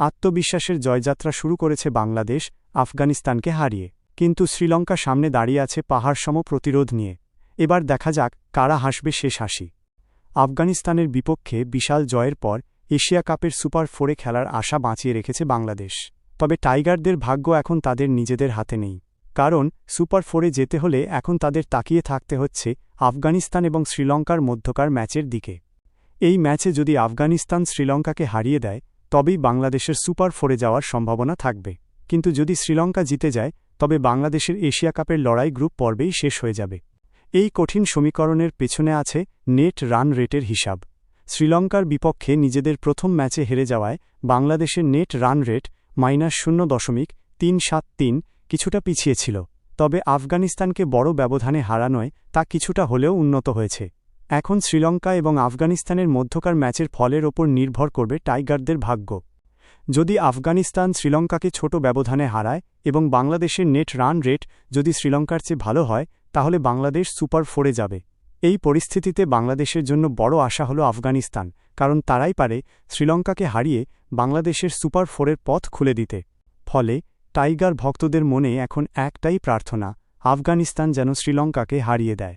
আত্মবিশ্বাসের জয়যাত্রা শুরু করেছে বাংলাদেশ, আফগানিস্তানকে হারিয়ে। কিন্তু শ্রীলঙ্কা সামনে দাঁড়িয়ে আছে পাহাড়সম প্রতিরোধ নিয়ে। এবার দেখা যাক কারা হাসবে শেষ হাসি। আফগানিস্তানের বিপক্ষে বিশাল জয়ের পর এশিয়া কাপের সুপার ফোরে খেলার আশা বাঁচিয়ে রেখেছে বাংলাদেশ। তবে টাইগারদের ভাগ্য এখন তাদের নিজেদের হাতে নেই। কারণ সুপার ফোরে যেতে হলে এখন তাদের তাকিয়ে থাকতে হচ্ছে আফগানিস্তান এবং শ্রীলঙ্কার মধ্যকার ম্যাচের দিকে। এই ম্যাচে যদি আফগানিস্তান শ্রীলঙ্কাকে হারিয়ে দেয় তবেই বাংলাদেশের সুপার ফোরে যাওয়ার সম্ভাবনা থাকবে। কিন্তু যদি শ্রীলঙ্কা জিতে যায়, তবে বাংলাদেশের এশিয়া কাপের লড়াই গ্রুপ পর্বেই শেষ হয়ে যাবে। এই কঠিন সমীকরণের পেছনে আছে নেট রান রেটের হিসাব। শ্রীলঙ্কার বিপক্ষে নিজেদের প্রথম ম্যাচে হেরে যাওয়ায় বাংলাদেশের নেট রান রেট মাইনাস শূন্য দশমিক তিন সাত তিন কিছুটা পিছিয়ে ছিল। তবে আফগানিস্তানকে বড় ব্যবধানে হারানোয় তা কিছুটা হলেও উন্নত হয়েছে। এখন শ্রীলঙ্কা এবং আফগানিস্তানের মধ্যকার ম্যাচের ফলের ওপর নির্ভর করবে টাইগারদের ভাগ্য। যদি আফগানিস্তান শ্রীলঙ্কাকে ছোট ব্যবধানে হারায় এবং বাংলাদেশের নেট রান রেট যদি শ্রীলঙ্কার চেয়ে ভালো হয়, তাহলে বাংলাদেশ সুপার ফোরে যাবে। এই পরিস্থিতিতে বাংলাদেশের জন্য বড় আশা হল আফগানিস্তান, কারণ তারাই পারে শ্রীলঙ্কাকে হারিয়ে বাংলাদেশের সুপার ফোরের পথ খুলে দিতে। ফলে টাইগার ভক্তদের মনে এখন একটাই প্রার্থনা, আফগানিস্তান যেন শ্রীলঙ্কাকে হারিয়ে দেয়।